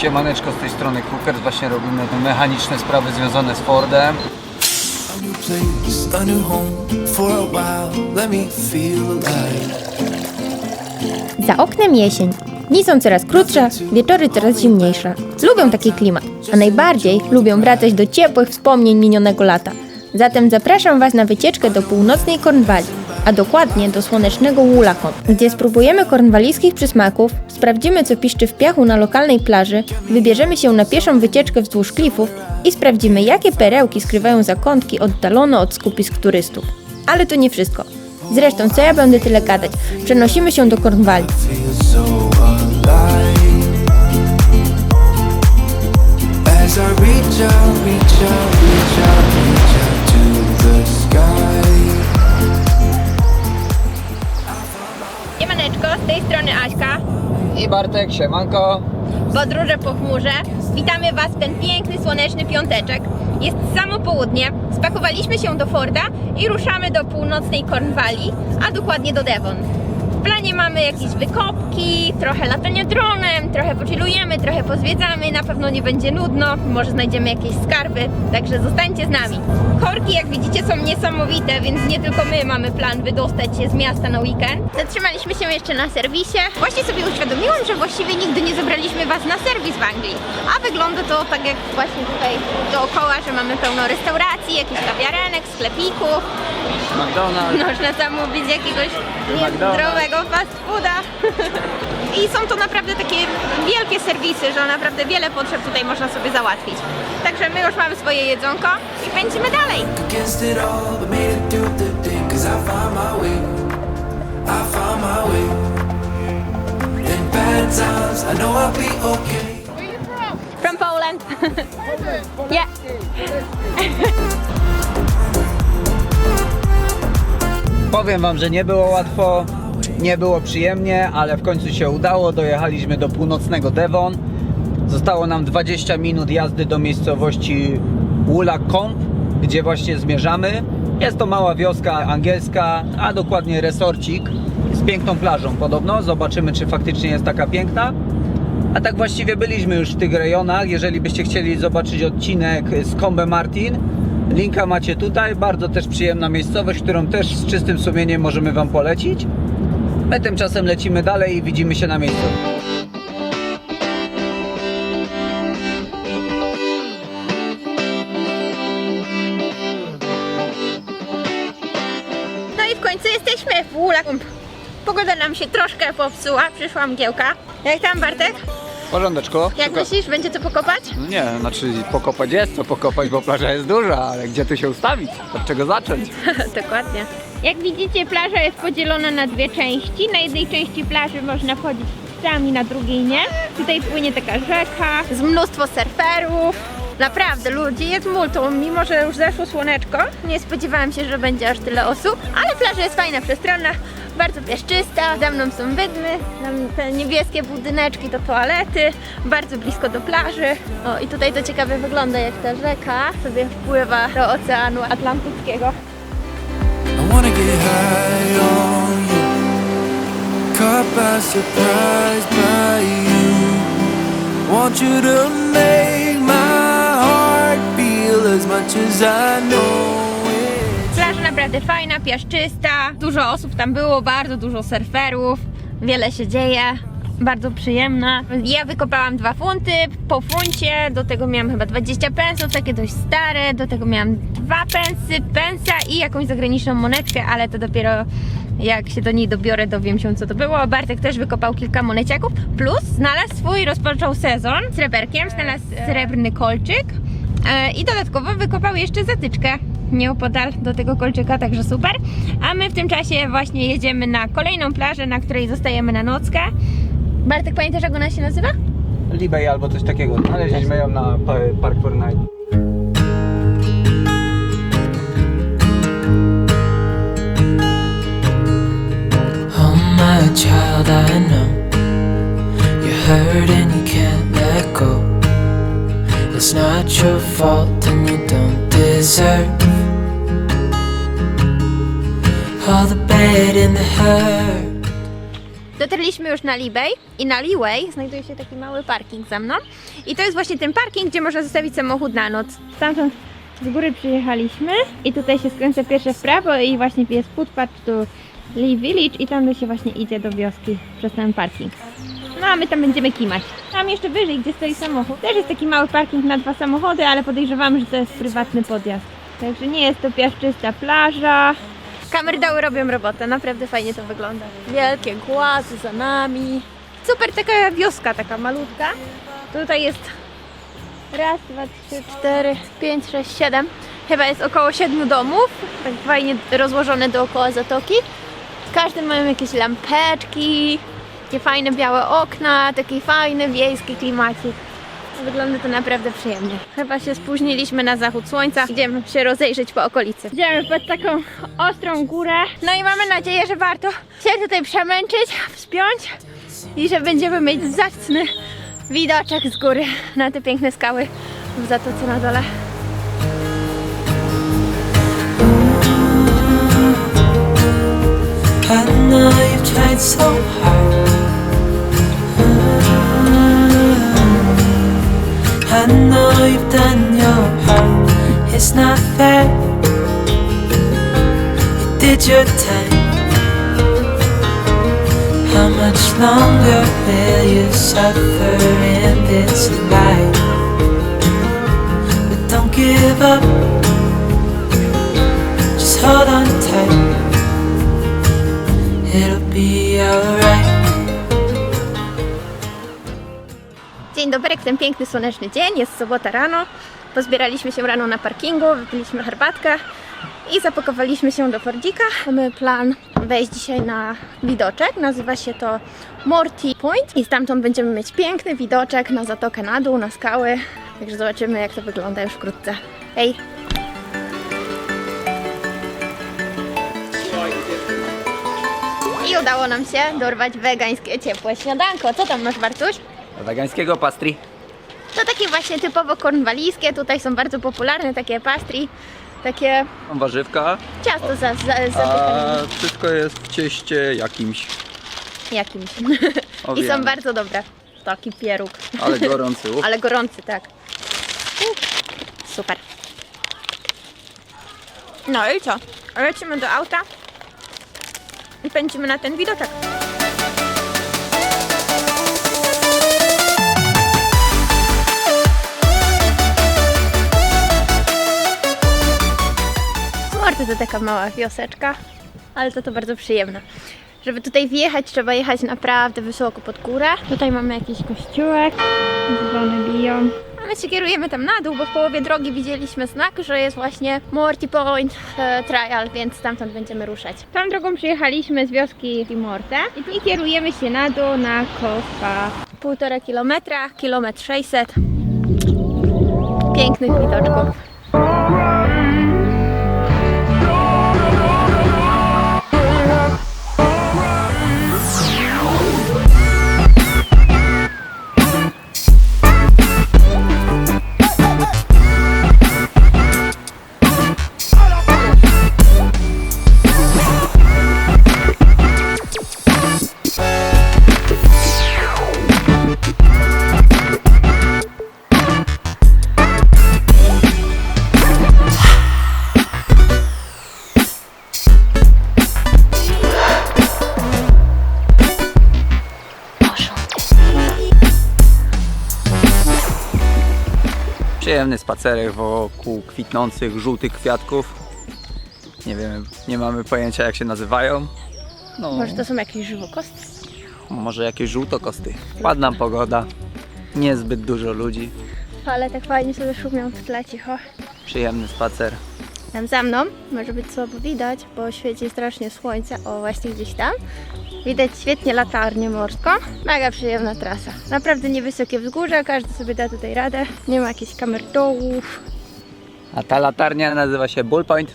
Siemaneczko, z tej strony Cookers. Właśnie robimy mechaniczne sprawy związane z Fordem. Za oknem jesień. Dni są coraz krótsze, wieczory coraz zimniejsze. Lubią taki klimat, a najbardziej lubią wracać do ciepłych wspomnień minionego lata. Zatem zapraszam Was na wycieczkę do północnej Kornwali, a dokładnie do słonecznego Woolacombe, gdzie spróbujemy kornwalijskich przysmaków, sprawdzimy co piszczy w piachu na lokalnej plaży, wybierzemy się na pieszą wycieczkę wzdłuż klifów i sprawdzimy jakie perełki skrywają zakątki oddalone od skupisk turystów. Ale to nie wszystko. Zresztą, co ja będę tyle gadać? Przenosimy się do Kornwali. Siemaneczko, z tej strony Aśka. I Bartek, siemanko. Podróże po chmurze. Witamy Was w ten piękny, słoneczny piąteczek. Jest samo południe. Spakowaliśmy się do Forda i ruszamy do północnej Kornwali, a dokładnie do Devon. W planie mamy jakieś wykopki, trochę latania dronem, trochę pochillujemy, trochę pozwiedzamy, na pewno nie będzie nudno, może znajdziemy jakieś skarby, także zostańcie z nami. Korki, jak widzicie, są niesamowite, więc nie tylko my mamy plan wydostać się z miasta na weekend. Zatrzymaliśmy się jeszcze na serwisie. Właśnie sobie uświadomiłam, że właściwie nigdy nie zabraliśmy Was na serwis w Anglii, a wygląda to tak jak właśnie tutaj dookoła, że mamy pełno restauracji, jakichś kawiarenek, sklepików, McDonald's. można zamówić jakiegoś McDonald's. Niezdrowego fast fooda. I są to naprawdę takie wielkie serwisy, że naprawdę wiele potrzeb tutaj można sobie załatwić. Także my już mamy swoje jedzonko i pędzimy dalej. From Poland. yeah. Powiem wam, że nie było łatwo, nie było przyjemnie, ale w końcu się udało. Dojechaliśmy do północnego Devon. Zostało nam 20 minut jazdy do miejscowości Woolacombe, gdzie właśnie zmierzamy. Jest to mała wioska angielska, a dokładnie resorcik z piękną plażą podobno. Zobaczymy, czy faktycznie jest taka piękna. A tak właściwie byliśmy już w tych rejonach. Jeżeli byście chcieli zobaczyć odcinek z Combe Martin, linka macie tutaj. Bardzo też przyjemna miejscowość, którą też z czystym sumieniem możemy Wam polecić. My tymczasem lecimy dalej i widzimy się na miejscu. No i w końcu jesteśmy w Woolacombe. Pogoda nam się troszkę popsuła, przyszła mgiełka. Jak tam Bartek? Porządeczko. Jak myślisz, będzie co pokopać? No nie, znaczy pokopać jest co pokopać, bo plaża jest duża, ale gdzie tu się ustawić? Od czego zacząć? Dokładnie. Jak widzicie, plaża jest podzielona na dwie części. Na jednej części plaży można chodzić sami, na drugiej nie. Tutaj płynie taka rzeka, z mnóstwo surferów. Naprawdę, ludzi jest multum, mimo że już zeszło słoneczko. Nie spodziewałam się, że będzie aż tyle osób, ale plaża jest fajna, przestronna, bardzo pieszczysta. Za mną są wydmy, te niebieskie budyneczki to toalety, bardzo blisko do plaży. O, i tutaj to ciekawie wygląda, jak ta rzeka sobie wpływa do Oceanu Atlantyckiego. I naprawdę fajna, piaszczysta, dużo osób tam było, bardzo dużo surferów, wiele się dzieje, bardzo przyjemna. Ja wykopałam dwa funty, po funcie, do tego miałam chyba 20 pensów, takie dość stare, do tego miałam dwa pensy, pensa i jakąś zagraniczną monetkę, ale to dopiero jak się do niej dobiorę, dowiem się co to było. Bartek też wykopał kilka moneciaków, plus znalazł swój, rozpoczął sezon sreberkiem, znalazł srebrny kolczyk, E, I dodatkowo wykopał jeszcze zatyczkę nieopodal do tego kolczyka, także super. A my w tym czasie właśnie jedziemy na kolejną plażę, na której zostajemy na nockę. Bartek, pamiętasz jak ona się nazywa? Libej albo coś takiego. Znaleźliśmy ją na pa- Park for Night. Oh my child, I know you're hurt and you can't let go. It's not your fault and you don't deserve all the bad and the hurt. Dotarliśmy już na Libej i na Leeway znajduje się taki mały parking za mną. I to jest właśnie ten parking, gdzie można zostawić samochód na noc. Stamtąd z góry przyjechaliśmy i tutaj się skręca pierwsze w prawo i właśnie jest footpath to Lee Village i tam się właśnie idzie do wioski przez ten parking. No a my tam będziemy kimać. Tam jeszcze wyżej, gdzie stoi samochód, też jest taki mały parking na dwa samochody, ale podejrzewam, że to jest prywatny podjazd. Także nie jest to piaszczysta plaża. Kamerdały robią robotę, naprawdę fajnie to wygląda. Wielkie głazy za nami. Super taka wioska, taka malutka. Tutaj jest raz, dwa, trzy, cztery, pięć, sześć, siedem. Chyba jest około siedmiu domów, tak fajnie rozłożone dookoła zatoki. W każdym mają jakieś lampeczki, takie fajne białe okna, taki fajny wiejski klimacik. Wygląda to naprawdę przyjemnie. Chyba się spóźniliśmy na zachód słońca. Idziemy się rozejrzeć po okolicy. Idziemy pod taką ostrą górę. No i mamy nadzieję, że warto się tutaj przemęczyć, wspiąć i że będziemy mieć zacny widoczek z góry na te piękne skały w zatoce na dole. I know you've tried so hard. I know you've done your part. It's not fair. You did your time. How much longer will you suffer in this life? But don't give up. Just hold on tight. Dzień dobry, ten piękny słoneczny dzień, jest sobota rano. Pozbieraliśmy się rano na parkingu, wypiliśmy herbatkę i zapakowaliśmy się do Fordzika. Mamy plan wejść dzisiaj na widoczek, nazywa się to Morty Point i stamtąd będziemy mieć piękny widoczek na zatokę na dół, na skały. Także zobaczymy jak to wygląda już wkrótce. Hej! Udało nam się dorwać wegańskie ciepłe śniadanko. Co tam masz, Bartuś? Wegańskiego pastry. To takie właśnie typowo kornwalijskie, tutaj są bardzo popularne takie pastry, takie warzywka, ciasto za, za, a wszystko jest w cieście jakimś, jakimś. I są bardzo dobre. Taki pieróg, ale gorący. Uf. ale gorący, tak. Uff, Super. No i co? Lecimy do auta i pędzimy na ten widoczek. Morty to taka mała wioseczka, ale to to bardzo przyjemne. Żeby tutaj wjechać, trzeba jechać naprawdę wysoko pod górę. Tutaj mamy jakiś kościółek, dzwony biją. My się kierujemy tam na dół, bo w połowie drogi widzieliśmy znak, że jest właśnie Morty Point e, Trial, więc stamtąd będziemy ruszać. Tą drogą przyjechaliśmy z wioski Timorte i i kierujemy się na dół na Kospa. Półtora kilometra, kilometr 600. Pięknych widoczków. Przyjemny spacerek wokół kwitnących żółtych kwiatków. Nie wiem, nie mamy pojęcia jak się nazywają. No, Może to są jakieś żywokosty? może jakieś żółtokosty. Ładna pogoda, niezbyt dużo ludzi. Ale tak fajnie sobie szumią w tle cicho. Przyjemny spacer. Tam za mną może być słabo widać, bo świeci strasznie słońce. O, właśnie gdzieś tam. Widać świetnie latarnię morską. Mega przyjemna trasa. Naprawdę niewysokie wzgórze, każdy sobie da tutaj radę. Nie ma jakichś kamer dołów. A ta latarnia nazywa się Bull Point.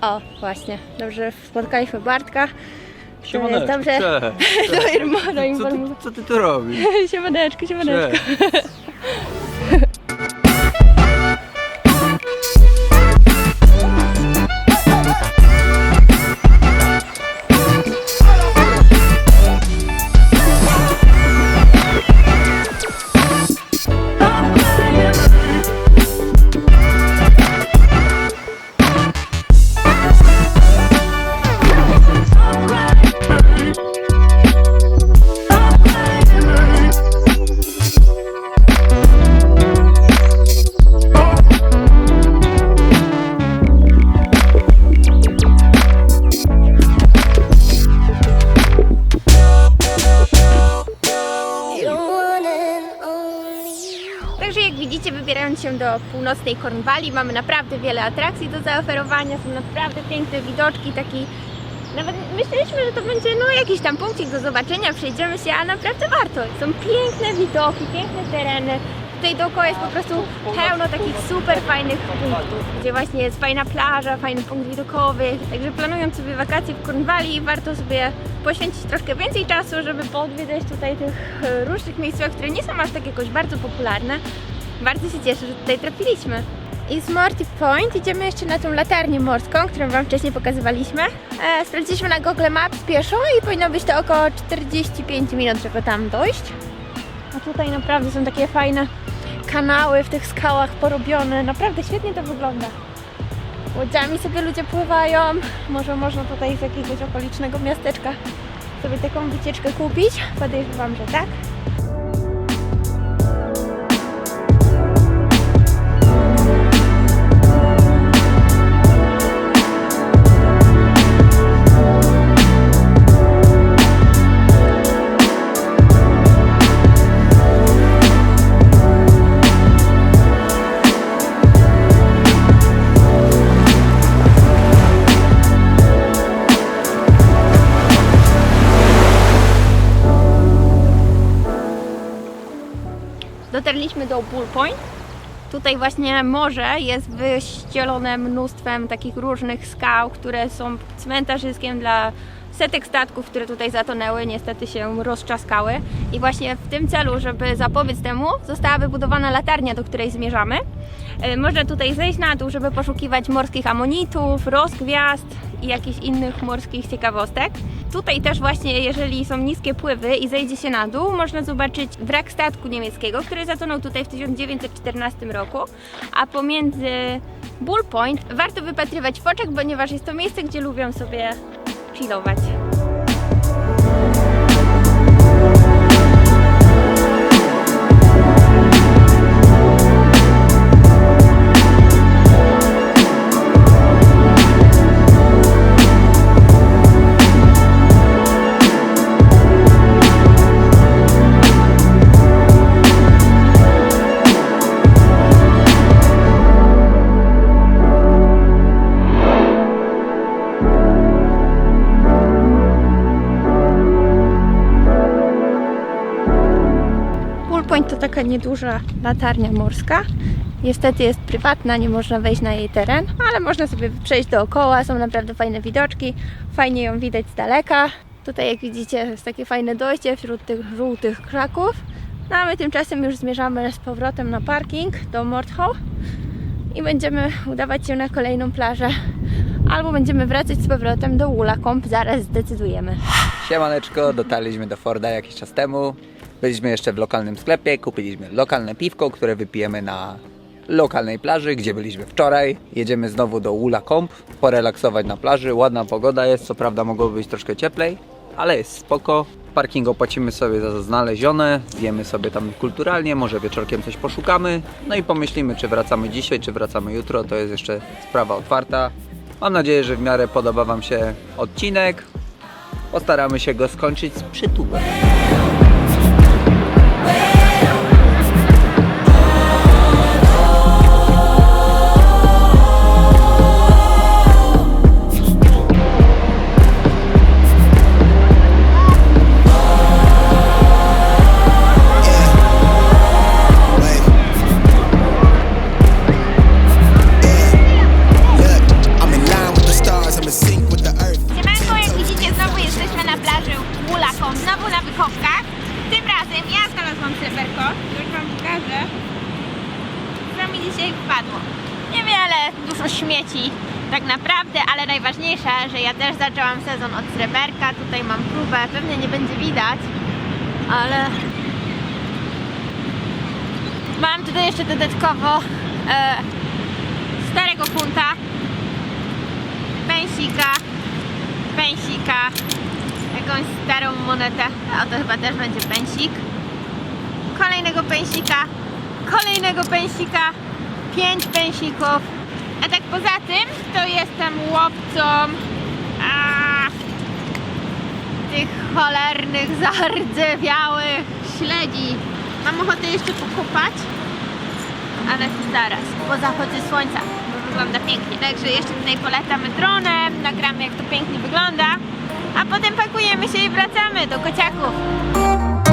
O, właśnie. Dobrze, spotkaliśmy Bartka. Siemaneczko, Dobrze. cześć. Do Co co ty tu robisz? Siemaneczko, siemaneczko. Cześć. widzicie, wybierając się do północnej Cornwalli, mamy naprawdę wiele atrakcji do zaoferowania, są naprawdę piękne widoczki, taki nawet myśleliśmy, że to będzie no jakiś tam punkcik do zobaczenia, przejdziemy się, a naprawdę warto. Są piękne widoki, piękne tereny. Tutaj dookoła jest po prostu pełno takich super fajnych punktów, gdzie właśnie jest fajna plaża, fajny punkt widokowy. Także planując sobie wakacje w Cornwalli, warto sobie poświęcić troszkę więcej czasu, żeby poodwiedzać tutaj tych e, różnych miejscach, które nie są aż tak jakoś bardzo popularne. Bardzo się cieszę, że tutaj trafiliśmy. I z Morty Point idziemy jeszcze na tą latarnię morską, którą Wam wcześniej pokazywaliśmy. E, sprawdziliśmy na Google Maps pieszo i powinno być to około 45 minut, żeby tam dojść. A tutaj naprawdę są takie fajne kanały w tych skałach porobione. Naprawdę świetnie to wygląda. Łodziami sobie ludzie pływają. Może można tutaj z jakiegoś okolicznego miasteczka sobie taką wycieczkę kupić. Podejrzewam, że tak. Do Bull Point. Tutaj właśnie morze jest wyścielone mnóstwem takich różnych skał, które są cmentarzyskiem dla setek statków, które tutaj zatonęły, niestety się rozczaskały. I właśnie w tym celu, żeby zapobiec temu, została wybudowana latarnia, do której zmierzamy. E, Można tutaj zejść na dół, żeby poszukiwać morskich amonitów, rozgwiazd i jakichś innych morskich ciekawostek. Tutaj też właśnie, jeżeli są niskie pływy i zejdzie się na dół, można zobaczyć wrak statku niemieckiego, który zatonął tutaj w 1914 roku, a pomiędzy Bull Point warto wypatrywać foczek, ponieważ jest to miejsce, gdzie lubią sobie 老白 taka nieduża latarnia morska. Niestety jest prywatna, nie można wejść na jej teren, ale można sobie przejść dookoła, są naprawdę fajne widoczki, fajnie ją widać z daleka. Tutaj jak widzicie jest takie fajne dojście wśród tych żółtych krzaków. No a my tymczasem już zmierzamy z powrotem na parking do Mordhall i będziemy udawać się na kolejną plażę. Albo będziemy wracać z powrotem do Woolacombe, zaraz zdecydujemy. Siemaneczko, dotarliśmy do Forda jakiś czas temu. Byliśmy jeszcze w lokalnym sklepie, kupiliśmy lokalne piwko, które wypijemy na lokalnej plaży, gdzie byliśmy wczoraj. Jedziemy znowu do Ula Comp, porelaksować na plaży. Ładna pogoda jest, co prawda mogłoby być troszkę cieplej, ale jest spoko. Parking opłacimy sobie za znalezione, zjemy sobie tam kulturalnie, może wieczorkiem coś poszukamy. No i pomyślimy, czy wracamy dzisiaj, czy wracamy jutro. To jest jeszcze sprawa otwarta. Mam nadzieję, że w miarę podoba Wam się odcinek. Postaramy się go skończyć z przytupem. Sreberko, już wam pokażę. Co mi dzisiaj wpadło. Niewiele, dużo śmieci tak naprawdę, ale najważniejsze, że ja też zaczęłam sezon od sreberka. Tutaj mam próbę, pewnie nie będzie widać, ale mam tutaj jeszcze dodatkowo e, starego funta, pensika, pensika, jakąś starą monetę. O, to chyba też będzie pensik. Kolejnego pensika, kolejnego pensika, pięć pensików. A tak poza tym, to jestem łowcą a, tych cholernych, zardzewiałych śledzi. Mam ochotę jeszcze pokupać. ale zaraz, po zachodzie słońca, bo wygląda pięknie. Także jeszcze tutaj polatamy dronem, nagramy jak to pięknie wygląda, a potem pakujemy się i wracamy do kociaków.